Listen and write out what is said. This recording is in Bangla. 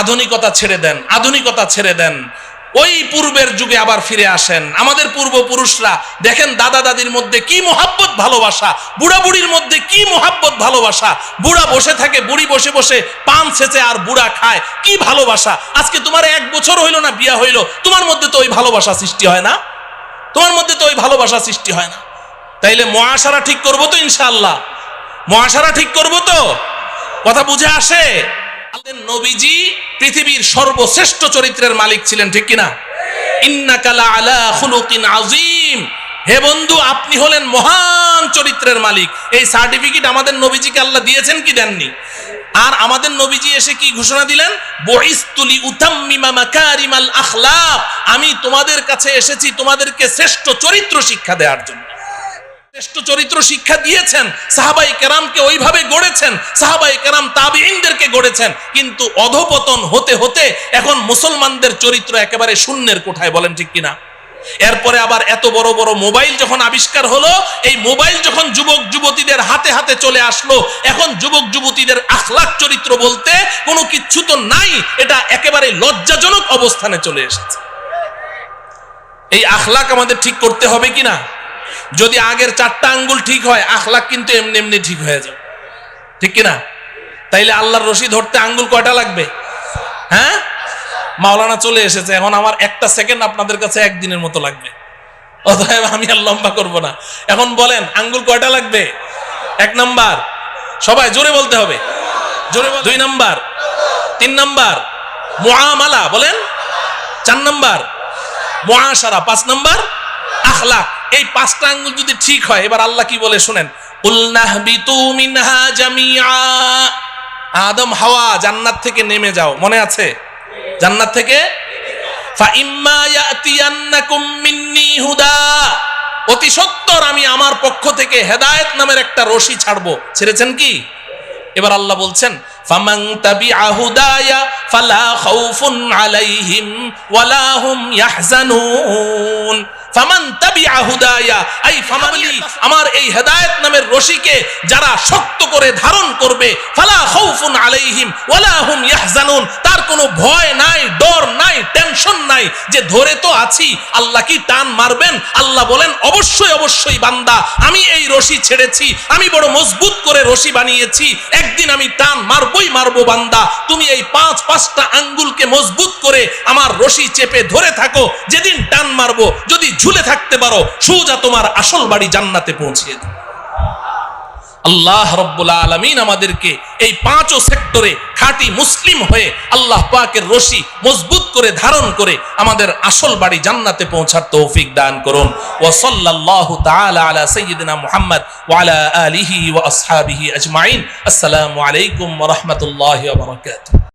আধুনিকতা ছেড়ে দেন, আধুনিকতা ছেড়ে দেন। ওই পূর্বের যুগে আবার ফিরে আসেন। আমাদের পূর্বপুরুষরা দেখেন দাদা দাদির মধ্যে কি মোহাব্বত ভালোবাসা, বুড়া বুড়ির মধ্যে কি মোহাব্বত ভালোবাসা। বুড়া বসে থাকে, বুড়ি বসে বসে পান ছেচে আর বুড়া খায়। কি ভালোবাসা। আজকে তোমার এক বছর হইল না বিয়া হইল, তোমার মধ্যে তো ওই ভালোবাসা সৃষ্টি হয় না। তোমার মধ্যে তো ওই ভালোবাসা সৃষ্টি হয় না। তাইলে মহাসারা ঠিক করব তো ইনশাআল্লাহ। মহাসারা ঠিক করব তো? কথা বুঝে আসে? আমাদের নবীজি পৃথিবীর সর্বশ্রেষ্ঠ চরিত্রের মালিক ছিলেন, ঠিক কিনা? আলা খুলুকিন হে বন্ধু, আপনি হলেন মহান চরিত্রের মালিক। এই সার্টিফিকেট আমাদের নবীজিকে আল্লাহ দিয়েছেন কি দেননি? আর আমাদের নবীজি এসে কি ঘোষণা দিলেন? বহিস্তুলি উতাম্মিমা মাকারিমাল আখলাক। আমি তোমাদের কাছে এসেছি তোমাদেরকে শ্রেষ্ঠ চরিত্র শিক্ষা দেওয়ার জন্য। শ্রেষ্ঠ চরিত্র শিক্ষা দিয়েছেন, সাহাবাই কেরামকে ওইভাবে গড়েছেন, সাহাবাই কেরাম তাবিইনদেরকে গড়েছেন, কিন্তু অধপতন হতে হতে এখন মুসলমানদের চরিত্র একেবারে শূন্যের কোঠায়, বলেন ঠিক কিনা? এরপরে আবার এত বড় বড় মোবাইল যখন আবিষ্কার হলো, এই মোবাইল যখন যুবক যুবতীদের হাতে হাতে চলে আসলো, এখন যুবক যুবতীদের আখলাক চরিত্র বলতে কোনো কিচ্ছু তো নাই, এটা একেবারে লজ্জাজনক অবস্থানে চলে এসেছে। এই আখলাক আমাদের ঠিক করতে হবে কিনা? যদি আগের চারটা আঙ্গুল ঠিক হয় আখলাক কিন্তু এমনি এমনি ঠিক হয়ে যাবে। ঠিক কিনা? তাইলে আল্লাহর রশি ধরতে আঙ্গুল কয়টা লাগবে? হ্যাঁ? মাওলানা চলে এসেছে এখন আমার একটা সেকেন্ড আপনাদের কাছে একদিনের মতো লাগবে। অতএব আমি আর লম্বা করব না। এখন বলেন আঙ্গুল কয়টা লাগবে? এক নাম্বার। সবাই জোরে বলতে হবে। জোরে দুই নাম্বার। তিন নাম্বার। মুআমালা বলেন। চার নাম্বার। মুআশারা পাঁচ নাম্বার। আখলাক এই পাঁচটা আঙ্গুল যদি ঠিক হয়, এবার আল্লাহ কি বলে শুনেন? আদম, হাওয়া, জান্নাত থেকে নেমে যাও। মনে আছে? জান্নাত থেকে? অতি সত্তর আমি আমার পক্ষ থেকে হেদায়েত নামের একটা রশি ছাড়বো। ছেড়েছেন কি? এবার আল্লাহ বলছেন হুদায়া ফালা আলাইহিম ফামান আমার এই হেদায়েত নামের রশিকে যারা শক্ত করে ধারণ করবে, ফালা খাউফুন আলাইহিম, ওয়ালা হুম ইয়াহজানুন, তার কোনো ভয় নাই, ডর নাই নাই যে ধরে তো আছি, আল্লাহ কি টান মারবেন? আল্লাহ বলেন, অবশ্যই অবশ্যই বান্দা, আমি এই রশি ছেড়েছি, আমি বড় মজবুত করে রশি বানিয়েছি, একদিন আমি টান মারবই মারবো বান্দা, তুমি এই পাঁচ, পাঁচটা আঙ্গুলকে মজবুত করে আমার রশি চেপে ধরে থাকো, যেদিন টান মারবো, যদি ঝুলে থাকতে পারো, সোজা তোমার আসল বাড়ি জান্নাতে পৌঁছিয়ে দেবে আল্লাহ রব্বুল আলমিন আমাদেরকে এই পাঁচও সেক্টরে খাঁটি মুসলিম হয়ে আল্লাহ পাকের রশি মজবুত করে ধারণ করে আমাদের আসল বাড়ি জান্নাতে পৌঁছার তৌফিক দান করুন। ও সাল্লাল্লাহু তাআলা আলা সাইয়্যিদিনা মুহাম্মদ ওয়ালা আলিহি ওয়া আসহাবিহি আজমাইন। আসসালামু আলাইকুম রহমতুল্লাহ বারাকাতুহু।